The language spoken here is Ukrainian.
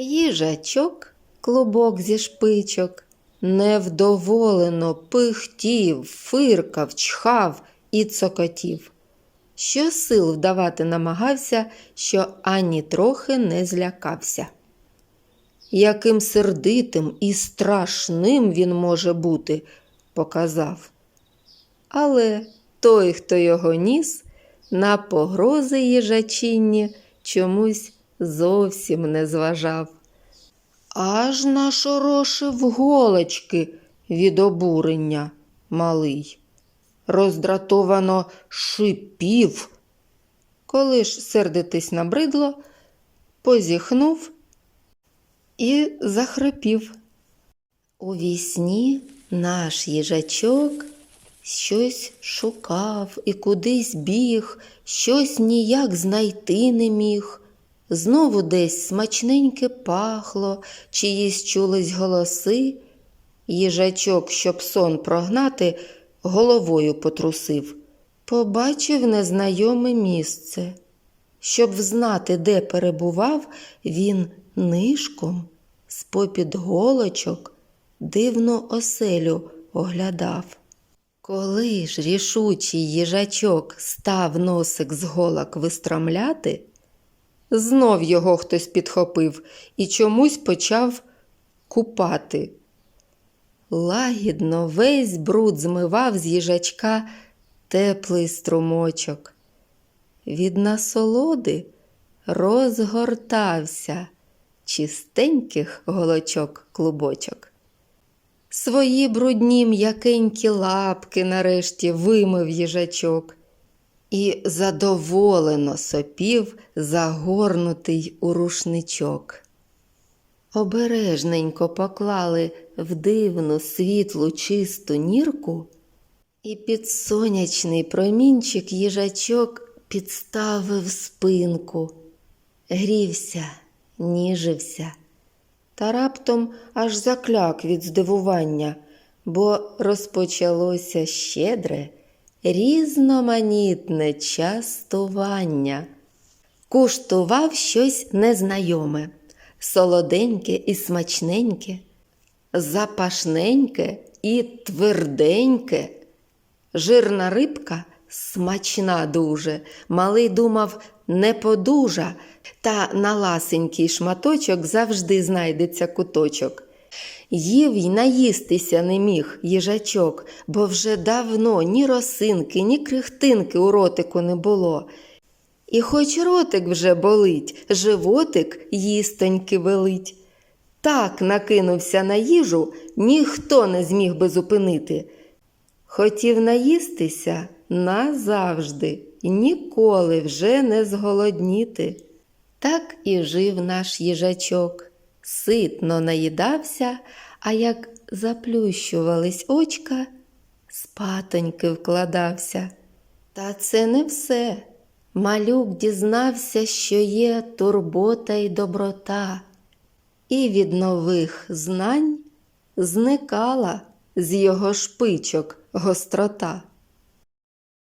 Їжачок, клубок зі шпичок, невдоволено пихтів, фиркав, чхав і цокотів. Що сил вдавати намагався, що ані трохи не злякався. Яким сердитим і страшним він може бути, показав. Але той, хто його ніс, на погрози їжачинні чомусь зовсім не зважав. Аж нашорошив голочки від обурення малий. Роздратовано шипів. Коли ж сердитись набридло, позіхнув і захрипів. У вісні наш їжачок щось шукав і кудись біг, щось ніяк знайти не міг. Знову десь смачненьке пахло, чиїсь чулись голоси. Їжачок, щоб сон прогнати, головою потрусив. Побачив незнайоме місце. Щоб взнати, де перебував, він нишком з попід голочок дивну оселю оглядав. Коли ж рішучий їжачок став носик з голок вистромляти, знов його хтось підхопив і чомусь почав купати. Лагідно весь бруд змивав з їжачка теплий струмочок. Від насолоди розгортався чистеньких голочок клубочок. Свої брудні м'якенькі лапки нарешті вимив їжачок і задоволено сопів загорнутий у рушничок. Обережненько поклали в дивну світлу чисту нірку, і під сонячний промінчик їжачок підставив спинку, грівся, ніжився, та раптом аж закляк від здивування, бо розпочалося щедре, різноманітне частування. Куштував щось незнайоме, солоденьке і смачненьке, запашненьке і тверденьке. Жирна рибка смачна дуже, малий думав не подужа, та на ласенький шматочок завжди знайдеться куточок. Їв й наїстися не міг їжачок, бо вже давно ні росинки, ні крихтинки у ротику не було. І хоч ротик вже болить, животик їстоньки велить. Так накинувся на їжу, ніхто не зміг би зупинити. Хотів наїстися назавжди ніколи вже не зголодніти. Так і жив наш їжачок, ситно наїдався, а як заплющувались очка, спатоньки вкладався. Та це не все. Малюк дізнався, що є турбота й доброта, і від нових знань зникала з його шпичок гострота.